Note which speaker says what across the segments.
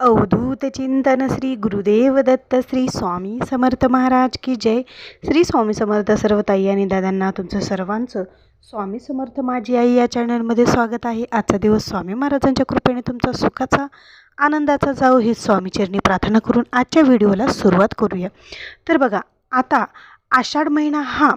Speaker 1: अवधूत चिंतन श्री गुरुदेव दत्त श्री स्वामी समर्थ महाराज की जय. श्री स्वामी समर्थ सर्व ताई आणि दादांना तुमचं सर्वांचं स्वामी समर्थ माझी आई या चॅनलमध्ये स्वागत आहे. आजचा दिवस स्वामी महाराजांच्या कृपेने तुमचा सुखाचा आनंदाचा जाऊ हे स्वामीचरणी प्रार्थना करून आजच्या व्हिडिओला सुरुवात करूया. तर बघा आता आषाढ महिना हा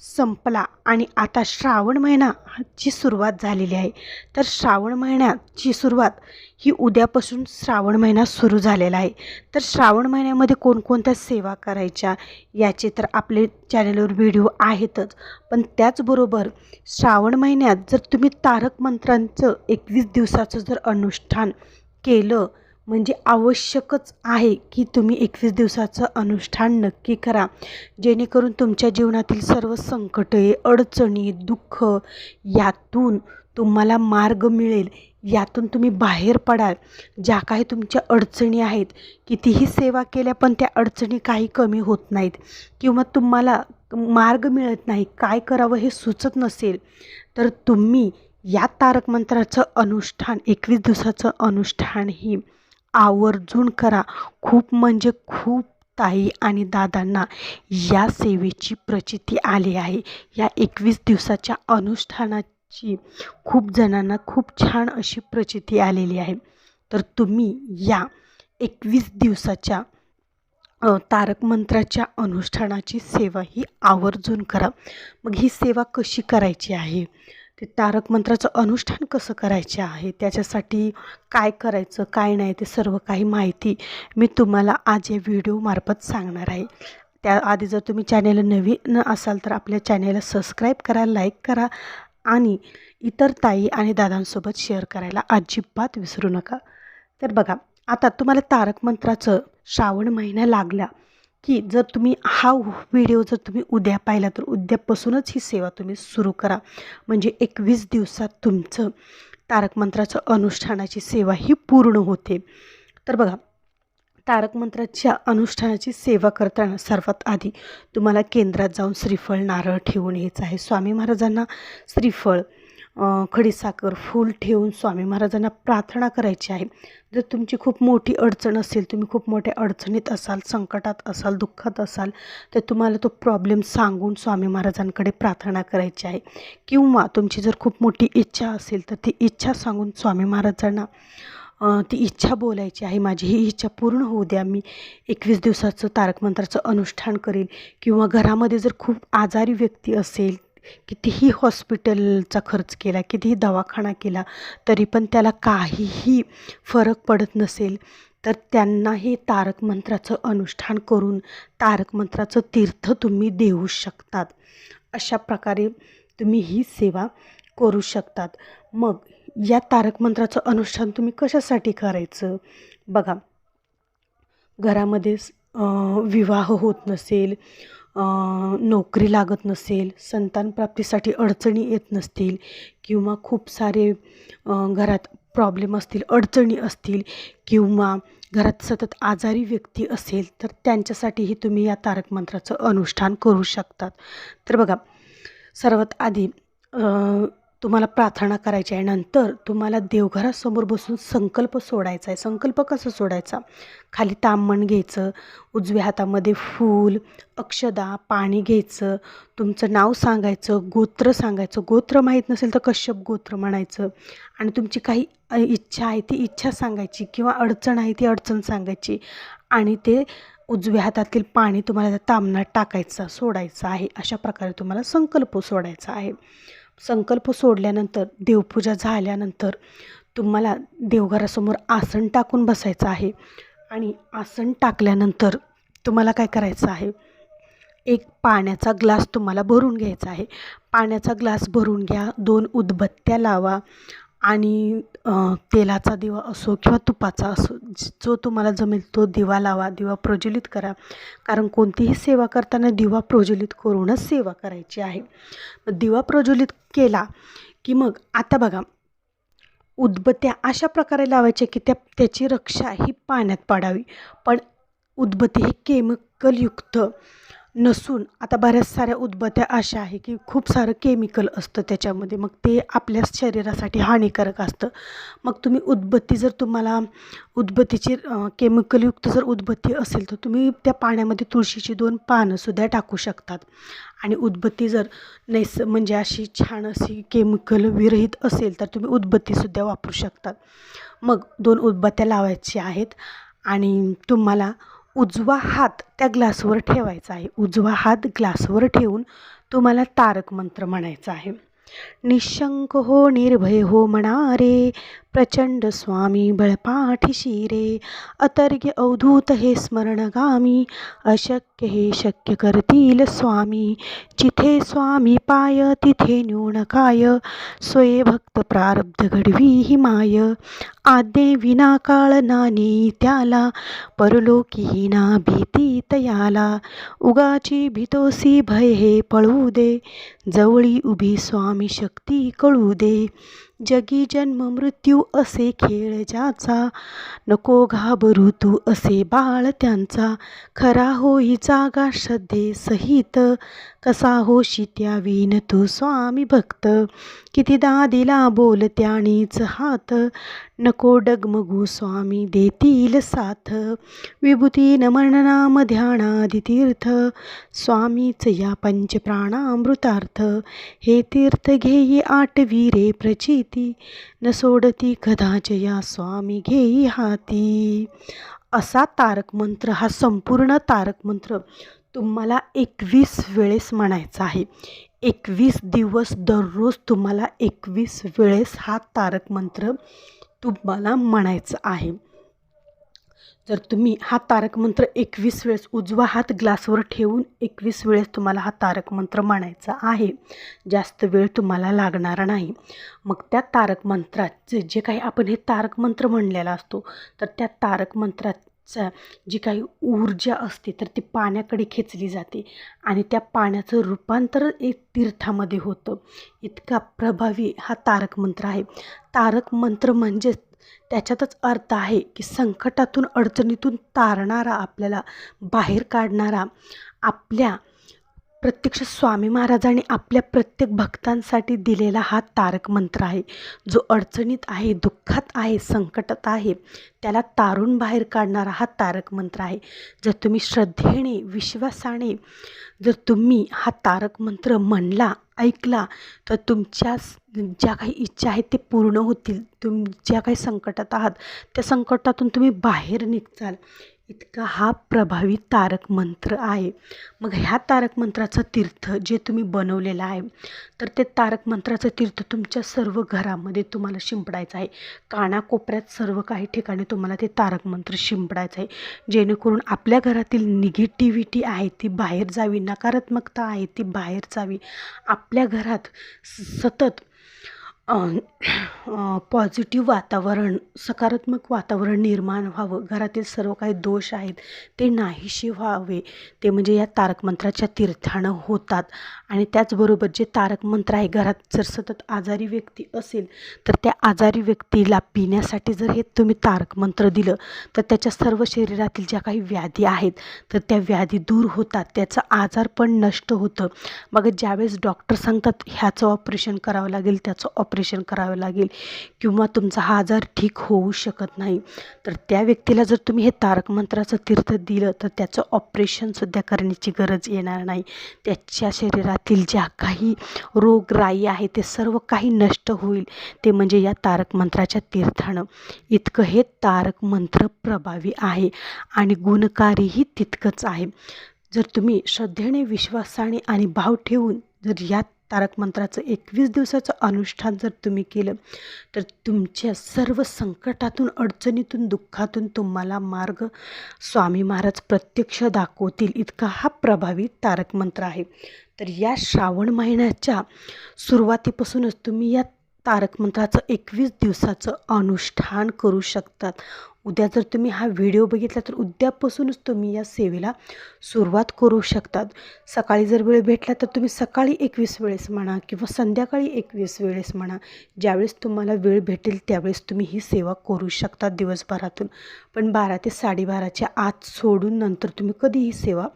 Speaker 1: संपला. आणि आता श्रावण महिनाची सुरुवात झालेली आहे. तर श्रावण महिन्याची सुरुवात ही उद्यापासून श्रावण महिना सुरू झालेला आहे. तर श्रावण महिन्यामध्ये कोणकोणत्या सेवा करायच्या याचे तर आपले चॅनलवर व्हिडिओ आहेतच. पण त्याचबरोबर श्रावण महिन्यात जर तुम्ही तारक मंत्रांचं एकवीस दिवसाचं जर अनुष्ठान केलं म्हणजे आवश्यकच आहे की तुम्ही एकवीस दिवसाचं अनुष्ठान नक्की करा. जेणेकरून तुमच्या जीवनातील सर्व संकटे अडचणी दुःख यातून तुम्हाला मार्ग मिळेल. यातून तुम्ही बाहेर पडाल. ज्या काही तुमच्या अडचणी आहेत कितीही सेवा केल्या पण त्या अडचणी काही कमी होत नाहीत किंवा तुम्हाला मार्ग मिळत नाही काय करावं हे सुचत नसेल तर तुम्ही या तारक मंत्राचं अनुष्ठान एकवीस दिवसाचं अनुष्ठान ही आवर्जून करा. खूप म्हणजे खूप ताई आणि दादांना या सेवेची प्रचिती आली आहे. या एकवीस दिवसाच्या अनुष्ठानाची खूप जणांना खूप छान अशी प्रचिती आलेली आहे. तर तुम्ही या एकवीस दिवसाच्या तारक मंत्राच्या अनुष्ठानाची सेवा ही आवर्जून करा. मग ही सेवा कशी करायची आहे? ते तारक मंत्राचं अनुष्ठान कसं करायचे आहे? त्याच्यासाठी काय करायचं काय नाही ते सर्व काही माहिती मी तुम्हाला आज या व्हिडिओमार्फत सांगणार आहे. त्याआधी जर तुम्ही चॅनेल नवीन असाल तर आपल्या चॅनेलला सबस्क्राईब करा लाईक करा आणि इतर ताई आणि दादांसोबत शेअर करायला अजिबात विसरू नका. तर बघा आता तुम्हाला तारक मंत्राचं श्रावण महिना लागला. की जर तुम्ही हा व्हिडिओ जर तुम्ही उद्या पाहिला तर उद्यापासूनच ही सेवा तुम्ही सुरू करा. म्हणजे एकवीस दिवसात तुमचं तारक मंत्राचं अनुष्ठानाची सेवा ही पूर्ण होते. तर बघा तारक मंत्राच्या अनुष्ठानाची सेवा करताना सर्वात आधी तुम्हाला केंद्रात जाऊन श्रीफळ नारळ ठेवून यायचं आहे. स्वामी महाराजांना श्रीफळ खडीसाखर फूल ठेवून स्वामी महाराजांना प्रार्थना करायची आहे. जर तुमची खूप मोठी अडचण असेल तुम्ही खूप मोठ्या अडचणीत असाल संकटात असाल दुःखात असाल तर तुम्हाला तो प्रॉब्लेम सांगून स्वामी महाराजांकडे प्रार्थना करायची आहे. किंवा तुमची जर खूप मोठी इच्छा असेल तर ती इच्छा सांगून स्वामी महाराजांना ती इच्छा बोलायची आहे. माझी ही इच्छा पूर्ण होऊ द्या. मी एकवीस दिवसाचं तारक मंत्राचं अनुष्ठान करेल किंवा घरामध्ये जर खूप आजारी व्यक्ती असेल कितीही हॉस्पिटलचा खर्च केला कितीही दवाखाना केला तरी पण त्याला काहीही फरक पडत नसेल तर त्यांना हे तारक मंत्राचं अनुष्ठान करून तारक मंत्राचं तीर्थ तुम्ही देऊ शकतात. अशा प्रकारे तुम्ही ही सेवा करू शकतात. मग या तारक मंत्राचं अनुष्ठान तुम्ही कशासाठी करायचं? बघा घरामध्ये विवाह होत नसेल नोकरी लागत नसेल संतान प्राप्तीसाठी अडचणी येत नसतील किंवा खूप सारे घरात प्रॉब्लेम असतील अडचणी असतील किंवा घरात सतत आजारी व्यक्ती असेल तर त्यांच्यासाठीही तुम्ही या तारक मंत्राचं अनुष्ठान करू शकतात. तर बघा सर्वात आधी तुम्हाला प्रार्थना करायची आहे. नंतर तुम्हाला देवघरासमोर बसून संकल्प सोडायचा आहे. संकल्प कसा सोडायचा? खाली तांबण घ्यायचं उजव्या हातामध्ये फूल अक्षदा पाणी घ्यायचं तुमचं नाव सांगायचं गोत्र सांगायचं. गोत्र माहीत नसेल तर कश्यप गोत्र म्हणायचं. आणि तुमची काही इच्छा आहे ती इच्छा सांगायची किंवा अडचण आहे ती अडचण सांगायची. आणि ते उजव्या हातातील पाणी तुम्हाला त्या तांबणात टाकायचं सोडायचं आहे. अशा प्रकारे तुम्हाला संकल्प सोडायचा आहे. संकल्प सोडल्यानंतर देवपूजा झाल्यानंतर तुम्हाला देवघरासमोर आसन टाकून बसायचं आहे. आणि आसन टाकल्यानंतर तुम्हाला काय करायचं आहे? एक पाण्याचा ग्लास तुम्हाला भरून घ्यायचा आहे. पाण्याचा ग्लास भरून घ्या दोन उदबत्त्या लावा आणि तेलाचा दिवा असो किंवा तुपाचा असो जो तुम्हाला जमेल तो दिवा लावा दिवा प्रज्वलित करा. कारण कोणतीही सेवा करताना दिवा प्रज्वलित करूनच सेवा करायची आहे. दिवा प्रज्वलित केला की मग आता बघा उदबत्त्या अशा प्रकारे लावायच्या की त्या त्याची रक्षा ही पाण्यात पाडावी. पण उदबत्ती हे केमिकलयुक्त नसून आता बऱ्याच साऱ्या उदबत्या अशा आहे की खूप सारं केमिकल असतं त्याच्यामध्ये. मग ते आपल्या शरीरासाठी हानिकारक असतं. मग तुम्ही उदबत्ती जर तुम्हाला उदबत्तीची केमिकलयुक्त जर उदबत्ती असेल तर तुम्ही त्या पाण्यामध्ये तुळशीची दोन पानंसुद्धा टाकू शकतात. आणि उदबत्ती जर नैस म्हणजे अशी छान अशी केमिकल विरहित असेल तर तुम्ही उदबत्तीसुद्धा वापरू शकतात. मग दोन उदबत्त्या लावायची आहेत आणि तुम्हाला उजवा हात त्या ग्लासवर ठेवायचा आहे. उजवा हात ग्लासवर ठेवून तुम्हाला तारक मंत्र म्हणायचा आहे. निशंक हो निर्भय हो म्हणा रे प्रचंड स्वामी बळपाठीशी रे अतर्ग्य अवधूत हे स्मरणगामी अशक्य हे शक्य करतील स्वामी. जिथे स्वामी पाय तिथे न्यून काय स्वये भक्त प्रारब्ध घडवी ही माय. आज्ञे विना काळ नानी त्याला परलोकी ना भीती तयाला. उगाची भीतोसी भय हे पळू दे जवळी उभी स्वामी शक्ती कळू दे. जगी जन्म मृत्यू असे खेळ ज्याचा. नको घाबरू तू असे बाळ त्यांचा. खरा होई जागा श्रद्धे सहित. कसा होशी त्या विन तू स्वामी भक्त? कितीदा दिला बोल त्यानीच हात? नको डगमगू स्वामी देतील साथ. विभूती नमननाम ध्यानादि तीर्थ स्वामीच या पंचप्राणामृतार्थ. हे तीर्थ घेई आठवी रे प्रचिती. न सोडती कदाच या स्वामी घेई हाती. असा तारक मंत्र हा संपूर्ण तारक मंत्र तुम्हाला एकवीस वेळेस म्हणायचा आहे. एकवीस दिवस दररोज तुम्हाला एकवीस वेळेस हा तारक मंत्र तुम्हाला म्हणायचं आहे. जर तुम्ही हा तारक मंत्र एकवीस वेळेस उजवा हात ग्लासवर ठेवून एकवीस वेळेस तुम्हाला हा तारक मंत्र म्हणायचा आहे. जास्त वेळ तुम्हाला लागणार नाही. मग त्या तारक मंत्राचे जे काही आपण हे तारक मंत्र म्हणलेला असतो तर त्या तारक मंत्राचा जी काही ऊर्जा असते तर ती पाण्याकडे खेचली जाते आणि त्या पाण्याचं रूपांतर एक तीर्थामध्ये होतं. इतका प्रभावी हा तारक मंत्र आहे. तारक मंत्र म्हणजेच त्याच्यातच अर्थ आहे की संकटातून अडचणीतून तारणारा आपल्याला बाहेर काढणारा आपल्या प्रत्यक्ष स्वामी महाराजांनी आपल्या प्रत्येक भक्तांसाठी दिलेला हा तारक मंत्र आहे. जो अडचणीत आहे दुःखात आहे संकटात आहे त्याला तारून बाहेर काढणारा हा तारक मंत्र आहे. जर तुम्ही श्रद्धेने विश्वासाने जर तुम्ही हा तारक मंत्र म्हणला ऐकला तर तुमच्या ज्या काही इच्छा आहेत ते पूर्ण होतील. तुम ज्या काही संकटात आहात त्या संकटातून तुम्ही बाहेर निघचाल इतका हा प्रभावी तारक मंत्र आहे. मग ह्या तारक मंत्राचं तीर्थ जे तुम्ही बनवलेलं आहे तर ते तारक मंत्राचं तीर्थ तुमच्या सर्व घरामध्ये तुम्हाला शिंपडायचं आहे. कानाकोपऱ्यात सर्व काही ठिकाणी तुम्हाला ते तारक मंत्र शिंपडायचं आहे. जेणेकरून आपल्या घरातील निगेटिव्हिटी आहे ती बाहेर जावी नकारात्मकता आहे ती बाहेर जावी. आपल्या घरात सतत पॉझिटिव्ह वातावरण सकारात्मक वातावरण निर्माण व्हावं. घरातील सर्व काही दोष आहेत ते नाहीशी व्हावे. ते म्हणजे या तारक मंत्राच्या तीर्थानं होतात. आणि त्याचबरोबर जे तारक मंत्र आहे घरात जर सतत आजारी व्यक्ती असेल तर त्या आजारी व्यक्तीला पिण्यासाठी जर हे तुम्ही तारक मंत्र दिलं तर त्याच्या सर्व शरीरातील ज्या काही व्याधी आहेत तर त्या व्याधी दूर होतात. त्याचं आजार पण नष्ट होतं. मग ज्यावेळेस डॉक्टर सांगतात ह्याचं ऑपरेशन करावं लागेल त्याचं ऑपरेशन ऑपरेशन करावं लागेल किंवा तुमचा हा आजार ठीक होऊ शकत नाही. तर त्या व्यक्तीला जर तुम्ही हे तारक मंत्राचं तीर्थ दिलं तर त्याचं ऑपरेशनसुद्धा करण्याची गरज येणार नाही. त्याच्या शरीरातील ज्या काही रोगराई आहे ते सर्व काही नष्ट होईल. ते म्हणजे या तारक मंत्राच्या तीर्थानं. इतकं हे तारक मंत्र प्रभावी आहे आणि गुणकारीही तितकंच आहे. जर तुम्ही श्रद्धेने विश्वासाने आणि भाव ठेवून जर या तारक मंत्राचं एकवीस दिवसाचं अनुष्ठान जर तुम्ही केलं तर तुमच्या सर्व संकटातून अडचणीतून दुःखातून तुम्हाला मार्ग स्वामी महाराज प्रत्यक्ष दाखवतील. इतका हा प्रभावी तारक मंत्र आहे. तर या श्रावण महिन्याच्या सुरुवातीपासूनच तुम्ही या तारक मंत्राचं एकवीस दिवसाचं अनुष्ठान करू शकतात. उद्या जर तुम्ही हा व्हिडिओ बघितला तर उद्यापासूनच तुम्ही या सेवेला सुरुवात करू शकतात. सकाळी जर वेळ भेटला तर तुम्ही सकाळी एकवीस वेळेस म्हणा किंवा संध्याकाळी एकवीस वेळेस म्हणा ज्यावेळेस तुम्हाला वेळ भेटेल त्यावेळेस तुम्ही ही सेवा करू शकता दिवसभरातून. पण बारा ते साडेबाराच्या आत सोडून नंतर तुम्ही कधी ही सेवा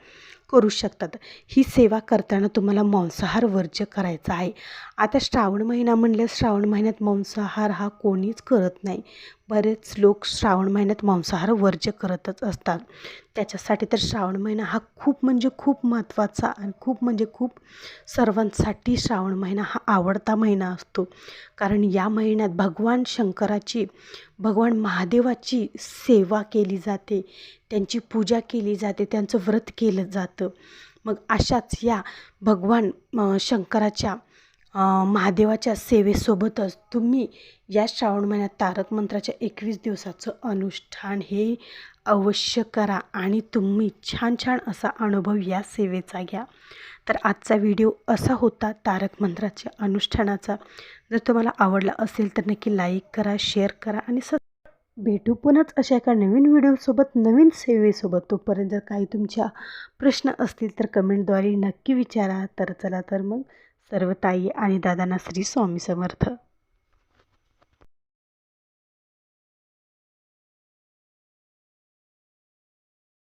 Speaker 1: करू शकतात. ही सेवा करताना तुम्हाला मांसाहार वर्ज्य करायचा आहे. आता श्रावण महिना म्हणल्यास श्रावण महिन्यात मांसाहार हा कोणीच करत नाही. बरेच लोक श्रावण महिन्यात मांसाहार वर्ज्य करतच असतात. त्याच्यासाठी तर श्रावण महिना हा खूप म्हणजे खूप महत्त्वाचा आणि खूप म्हणजे खूप सर्वांसाठी श्रावण महिना हा आवडता महिना असतो. कारण या महिन्यात भगवान शंकराची भगवान महादेवाची सेवा केली जाते. त्यांची पूजा केली जाते त्यांचं व्रत केलं जातं. मग अशाच या भगवान शंकराच्या महादेवाच्या सेवेसोबतच तुम्ही या श्रावण महिन्यात तारक मंत्राच्या एकवीस दिवसाचं अनुष्ठान हे अवश्य करा आणि तुम्ही छान छान असा अनुभव या सेवेचा घ्या. तर आजचा व्हिडिओ असा होता तारक मंत्राच्या अनुष्ठानाचा. जर तुम्हाला आवडला असेल तर नक्की लाईक करा शेअर करा आणि स भेटू पुन्हाच अशा एका नवीन व्हिडिओसोबत नवीन सेवेसोबत. तोपर्यंत जर काही तुमच्या प्रश्न असतील तर कमेंटद्वारे नक्की विचारा. तर चला तर मग सर्व ताई आणि दादांना श्री स्वामी समर्थ.